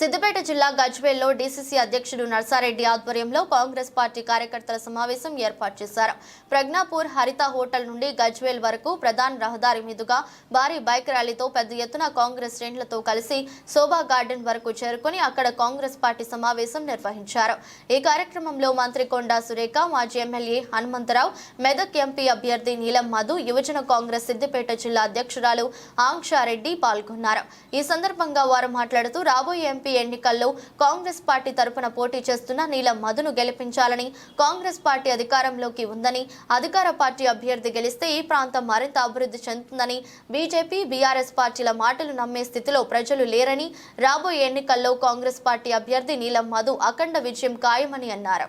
సిద్దిపేట జిల్లా గజ్వేల్లో డీసీసీ అధ్యక్షుడు నర్సారెడ్డి ఆధ్వర్యంలో కాంగ్రెస్ పార్టీ కార్యకర్తల సమావేశం ఏర్పాటు చేశారు. ప్రజ్ఞాపూర్ హరిత హోటల్ నుండి గజ్వేల్ వరకు ప్రధాన రహదారి మీదుగా భారీ బైక్ ర్యాలీతో పెద్ద ఎత్తున కాంగ్రెస్ శ్రేణులతో కలిసి శోభా గార్డెన్ వరకు చేరుకుని అక్కడ కాంగ్రెస్ పార్టీ సమావేశం నిర్వహించారు. ఈ కార్యక్రమంలో మంత్రి కొండా సురేఖ మాజీ ఎమ్మెల్యే హనుమంతరావు మెదక్ ఎంపీ అభ్యర్థి నీలం మధు యువజన కాంగ్రెస్ సిద్దిపేట జిల్లా అధ్యక్షురాలు ఆంక్షారెడ్డి పాల్గొన్నారు. ఈ సందర్భంగా వారు మాట్లాడుతూ రాబోయే ఎంపీ ఎన్నికల్లో కాంగ్రెస్ పార్టీ తరపున పోటీ చేస్తున్న నీలం మధును గెలిపించాలని కాంగ్రెస్ పార్టీ అధికారంలోకి ఉందని అధికార పార్టీ అభ్యర్థి గెలిస్తే ఈ ప్రాంతం మరింత అభివృద్ధి చెందుతుందని బీజేపీ బీఆర్ఎస్ పార్టీల మాటలు నమ్మే స్థితిలో ప్రజలు లేరని రాబోయే ఎన్నికల్లో కాంగ్రెస్ పార్టీ అభ్యర్థి నీలం మధు అఖండ విజయం ఖాయమని అన్నారు.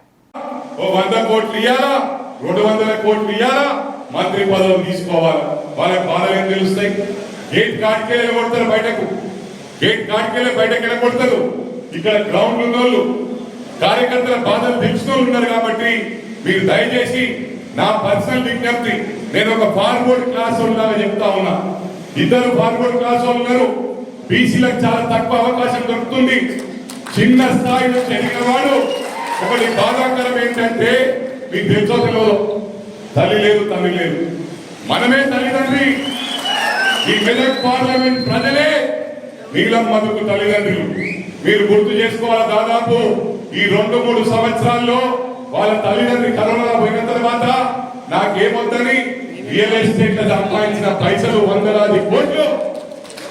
ఓ వంద కోట్లు ఇయ్యాలా? రెండు వందల కోట్లు ఇయ్యాలా? మంత్రి పదవులు తీసుకోవాలి. వాళ్ళకి బాధలు ఏం తెలుస్తాయి? గేట్ కాటికే కొడతారు బయటకు? గేట్ కాటికే బయటకు వెళ్ళగొడతారు ఇక్కడ గ్రౌండ్ ఉన్న వాళ్ళు కార్యకర్తల బాధలు తెలుసుకుని ఉన్నారు కాబట్టి మీరు దయచేసి నా పర్సనల్ విజ్ఞప్తి నేను ఒక ఫార్వర్డ్ క్లాస్ వాళ్ళగా చెప్తా ఉన్నా. ఇద్దరు ఫార్వర్డ్ క్లాస్ ఉన్నారు. బీసీలకు చాలా తక్కువ అవకాశం దొరుకుతుంది. చిన్న స్థాయిలో నుంచి వాడు ఒకటి బాధాకరం ఏంటంటే మీకు తెలుసో తెలియదు తల్లి లేదు తల్లి లేదు. మనమే తల్లిదండ్రి. ఈ మెదక్ పార్లమెంట్ ప్రజలే నీలం మధుకు తల్లిదండ్రులు మీరు గుర్తు చేసుకోవాలి దాదాపు ఈ రెండు మూడు సంవత్సరాల్లో వాళ్ళ తల్లిదండ్రి కరోనా పోయిన తర్వాత నాకేమొద్దని రియల్ ఎస్టేట్ సంపాదించిన పైసలు వందలాది కోట్లు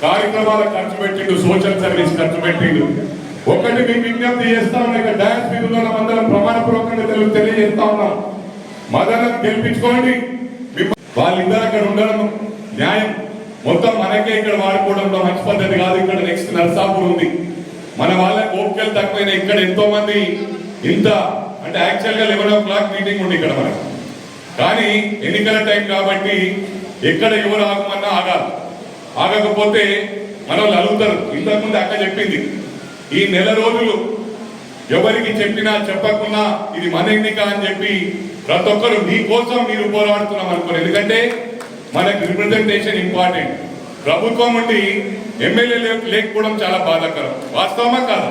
కార్యక్రమాల ఖర్చు పెట్టిండు సోషల్ సర్వీస్ ఖర్చు పెట్టిండు. ఒకటి మీకు విజ్ఞప్తి చేస్తా ఉన్నా ఇక డాన్స్ మీద ఉన్న అందరం ప్రమాణపూర్వకంగా తెలుగు తెలియజేస్తా ఉన్నాం. మదనం గెలిపించుకోండి. వాళ్ళిద్దరు అక్కడ ఉండడం న్యాయం. మొత్తం మనకే ఇక్కడ వాడుకోవడంలో మంచి పద్ధతి కాదు. ఇక్కడ నెక్స్ట్ నర్సాపూర్ ఉంది. మన వాళ్ళ ఓపికలు తక్కువైనా ఇక్కడ ఎంతో మంది ఇంత అంటే యాక్చువల్గా లెవెన్ ఓ క్లాక్ మీటింగ్ ఉంది ఇక్కడ మనకు. కానీ ఎన్నికల టైం కాబట్టి ఎక్కడ ఎవరు ఆగమన్నా ఆగాలి. ఆగకపోతే మన వాళ్ళు అడుగుతారు ఇంతకుముందు అక్క చెప్పింది ఈ నెల రోజులు ఎవరికి చెప్పినా చెప్పకున్నా ఇది మన ఎన్నిక అని చెప్పి ప్రతి ఒక్కరు మీ కోసం మీరు పోరాడుతున్నాం అనుకోరు. ఎందుకంటే మనకు రిప్రజెంటేషన్ ఇంపార్టెంట్ ప్రభుత్వం ఉండి ఎమ్మెల్యే లేకపోవడం చాలా బాధాకరం. వాస్తవమా కాదా?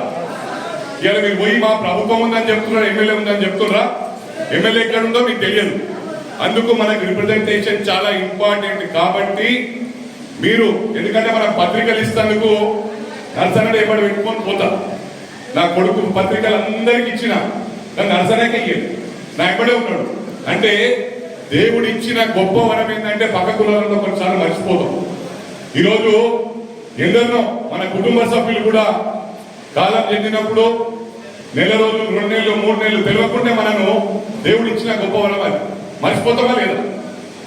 ఇవాళ మీరు పోయి మా ప్రభుత్వం ఉందని చెప్తున్నారు? ఎమ్మెల్యే ఉందని చెప్తున్నారా? ఎమ్మెల్యే ఎక్కడ ఉందో మీకు తెలియదు. అందుకు మనకు రిప్రజెంటేషన్ చాలా ఇంపార్టెంట్ కాబట్టి మీరు ఎందుకంటే మనం పత్రికలు ఇస్తందుకు నర్సనడు ఎప్పుడు పెట్టుకొని పోతా. నా కొడుకు పత్రికలు అందరికి ఇచ్చిన కానీ నర్సనేకి ఇయ్యడు. నా ఎప్పుడే ఉన్నాడు. అంటే దేవుడు ఇచ్చిన గొప్ప వరం ఏంటంటే పక్క కులాలలో కొన్నిసార్లు మర్చిపోతాం. ఈరోజు ఎందరినో మన కుటుంబ సభ్యులు కూడా కాలం చెందినప్పుడు నెల రోజులు రెండు నెలలు మూడు నెలలు తెలియకుండా మనను దేవుడు ఇచ్చిన గొప్ప వరం అది. మర్చిపోతామా లేదా?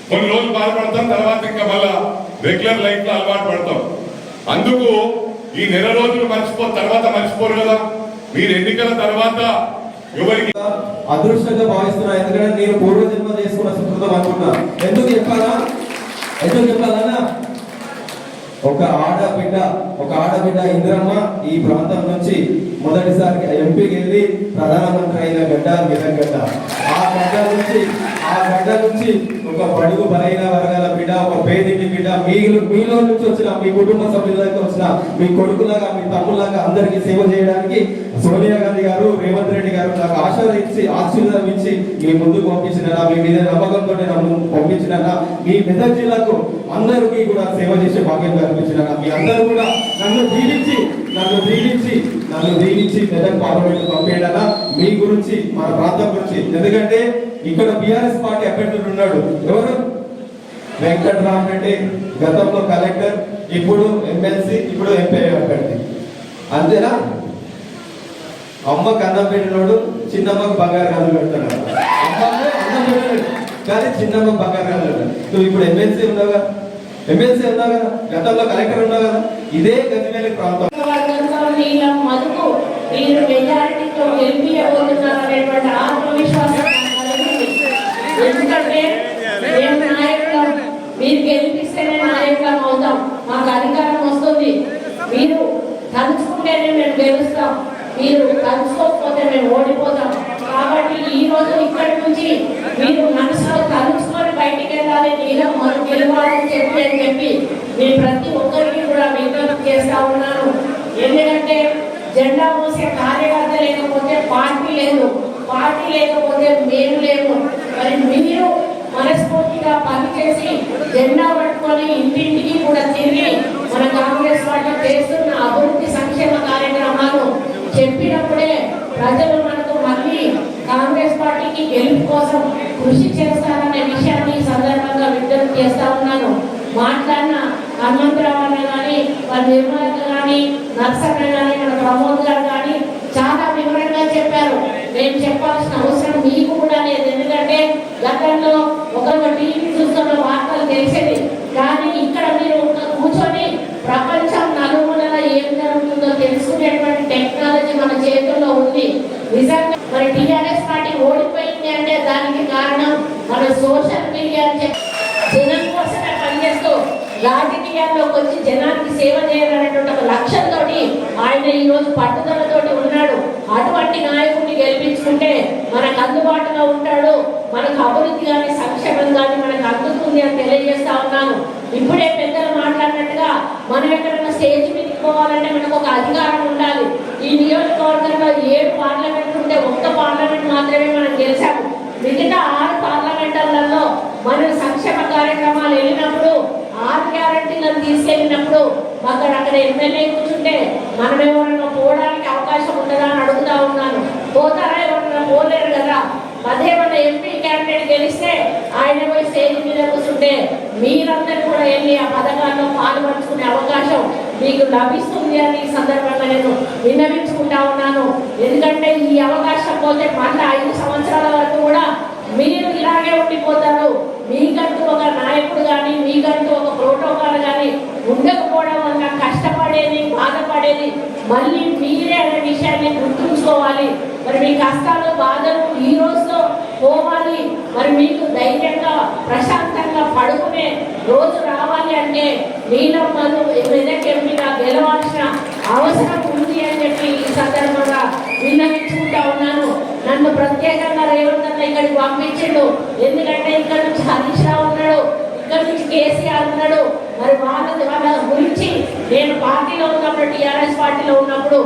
కొన్ని రోజులు బాధపడతాం తర్వాత ఇంకా మళ్ళా రెగ్యులర్ లైఫ్లో అలవాటు పడతాం. అందుకు ఈ నెల రోజులు మర్చిపో తర్వాత మర్చిపోరు కదా. మీరు ఎన్నికల తర్వాత ఎవరికి? అదృష్టంగా భావిస్తున్నా ఎందుకంటే నేను పూర్వజన్మ చేసుకున్న సుకృతం అనుకున్నా ఎందుకు చెప్పాలా? ఎందుకు చెప్పాలన్నా ఒక ఆడబిడ్డ ఒక ఆడబిడ్డ ఇంద్రమ్మ ఈ ప్రాంతం నుంచి మొదటిసారి ఎంపీకి వెళ్ళి ప్రధానమంత్రి అయిన గడ్డ మెదక్ గడ్డ. ఆ గడ్డ నుంచి ఆ గడ్డ నుంచి ఒక పడుగు బలైన వర్గాల బిడ్డ ఒక పేదింటి బిడ్డ మీరు మీలో నుంచి వచ్చిన మీ కుటుంబ సభ్యులకి వచ్చిన మీ కొడుకులాగా మీ తమ్ములాగా అందరికీ సేవ చేయడానికి సోనియా గాంధీ గారు రేవంత్ రెడ్డి గారు నాకు ఆశలు ఇచ్చి ఆశీర్వాదం ఇచ్చి మీ ముందుకు పంపించినారా? మీ మీద నమ్మకంతో నన్ను పంపించినారా? మీ మెదక్ జిల్లాకు అందరికీ కూడా సేవ చేసే భాగ్యం కల్పించిన మీ అందరూ కూడా నన్ను దీవించి నన్ను దీవించి నన్ను దీనించి మెదక్ పార్లమెంట్ పంపేయడనా మీ గురించి మన ప్రాంతం గురించి. ఎందుకంటే ఇక్కడ బిఆర్ఎస్ పార్టీ అభ్యర్థులు ఉన్నాడు. ఎవరు? వెంకటరామరెడ్డి గతంలో కలెక్టర్ ఇప్పుడు ఎమ్మెల్సీ ఇప్పుడు ఎంపీ అభ్యర్థి. అంతేనా? అమ్మ కన్నం పెట్టినోడు చిన్నమ్మకు బంగారు కళ్ళు పెడతాడు కానీ చిన్నమ్మ బంగారు కళ్ళు పెడతాడు నువ్వు ఇప్పుడు ఎమ్మెల్సీ ఉన్నావు కదా ఎమ్మెల్సీ ఉన్నావు కదా గతంలో కలెక్టర్ ఉన్నావు కదా ఇదే గతివేలి ప్రాంతం. మీరు మెజారిటీతో గెలిపించబోతున్నారనేటువంటి ఆత్మవిశ్వాసం ఎందుకంటే మేము నాయకులం. మీరు గెలిపిస్తేనే నాయకులం అవుతాం. మాకు అధికారం వస్తుంది. మీరు తలుచుకుంటేనే మేము గెలుస్తాం. మీరు తలుచుకోకపోతే మేము ఓడిపోతాం. కాబట్టి ఈ రోజు ఇక్కడి నుంచి మీరు మనసులో తలుచుకొని బయటికి వెళ్ళాలి. నీలో మనం గెలవాలని చెప్పి అని చెప్పి మీ ప్రతి ఒక్కరికి కూడా విజ్ఞప్తి చేస్తా ఉన్నాను జెండా మోసే కార్యకర్త లేకపోతే పార్టీ లేదు. పార్టీ లేకపోతే మేము లేము. మరి మీరు మనస్ఫూర్తిగా పనిచేసి జెండా పట్టుకొని ఇంటింటికి కూడా తిరిగి మన కాంగ్రెస్ పార్టీ చేస్తున్న అభివృద్ధి సంక్షేమ కార్యక్రమాలు చెప్పినప్పుడే ప్రజలు మనకు మళ్ళీ కాంగ్రెస్ పార్టీకి గెలుపు కోసం కృషి చేస్తారనే విషయాన్ని సందర్భంగా విజ్ఞప్తి చేస్తా ఉన్నాను. మాట్లాడి కానీ నిర్మల కానీ నర్సన్న కానీ మన ప్రమోద్ గారు కానీ చాలా వివరంగా చెప్పారు. నేను చెప్పాల్సిన అవసరం మీకు కూడా లేదు. ఎందుకంటే గతంలో ఒక టీవీ చూస్తున్న వార్తలు తెలిసేది. కానీ ఇక్కడ మీరు కూర్చొని ప్రపంచం నలుమూలన ఏం జరుగుతుందో తెలుసుకునేటువంటి టెక్నాలజీ మన చేతుల్లో ఉంది. నిజంగా మరి టీఆర్ఎస్ పార్టీ ఓడిపోయింది అంటే దానికి కారణం మన సోషల్ మీడియా అని చెప్పి రాజకీయాల్లోకి వచ్చి జనానికి సేవ చేయాలనేటువంటి ఒక లక్ష్యంతో ఆయన ఈ రోజు పట్టుదలతోటి ఉన్నాడు. అటువంటి నాయకుడిని గెలిపించుకుంటే మనకు అందుబాటులో ఉంటాడు. మనకు అభివృద్ధి కానీ సంక్షేమం కానీ మనకు అందుతుంది అని తెలియజేస్తా ఉన్నాను. ఇప్పుడే పెద్దలు మాట్లాడినట్టుగా మనం ఎక్కడైనా స్టేజ్ మీదకి పోవాలంటే మనకు ఒక అధికారం ఉండాలి. ఈ నియోజకవర్గంలో ఏడు పార్లమెంట్ ఉంటే ఒక్క పార్లమెంట్ మాత్రమే మనం గెలిచాము. మిగతా ఆరు పార్లమెంటర్లలో మనం సంక్షేమ కార్యక్రమాలు వెళ్ళినప్పుడు ఆర్ గ్యారంటీలను తీసుకెళ్ళినప్పుడు అక్కడ అక్కడ ఎమ్మెల్యే కూర్చుంటే మనం ఎవరైనా పోవడానికి అవకాశం ఉండదా అని అడుగుతా ఉన్నాను. పోతారా ఎవరైనా? పోలేరు కదా. అదే మన ఎంపీ క్యాండిడేట్ గెలిస్తే ఆయన పోయి స్టేజ్ మీద కూర్చుంటే మీరందరూ కూడా వెళ్ళి ఆ పథకాల్లో పాల్పంచుకునే అవకాశం మీకు లభిస్తుంది అని ఈ సందర్భంగా నేను విన్నవించుకుంటా ఉన్నాను. ఎందుకంటే ఈ అవకాశం పోతే మళ్ళీ ఐదు సంవత్సరాల వరకు కూడా మీరు ఇలాగే ఉండిపోతారు. ఒక నాయకుడు కానీ మీకంటూ ఒక ప్రోటోకాల్ కానీ ఉండకపోవడం వల్ల కష్టపడేది బాధపడేది మళ్ళీ మీరే అనే విషయాన్ని గుర్తుంచుకోవాలి. మరి మీ కష్టాలు బాధలు ఈ రోజుతో పోవాలి. మరి మీకు ధైర్యంగా ప్రశాంతంగా పడుకునే రోజు రావాలి అంటే నీలమ్మలు మెదక్ ఎంపీగా గెలవాల్సిన అవసరం ఉంది అని చెప్పి ఈ సందర్భంగా విన్నవించుకుంటా నన్ను ప్రత్యేకంగా రేవంత్ అన్న ఇక్కడికి పంపించిండు. ఎందుకంటే ఇక్కడ నుంచి హరీష్ రావు ఉన్నాడు ఇక్కడ నుంచి కేసీఆర్ ఉన్నాడు. మరి వాళ్ళ వాళ్ళ గురించి నేను పార్టీలో ఉన్నప్పుడు టీఆర్ఎస్ పార్టీలో ఉన్నప్పుడు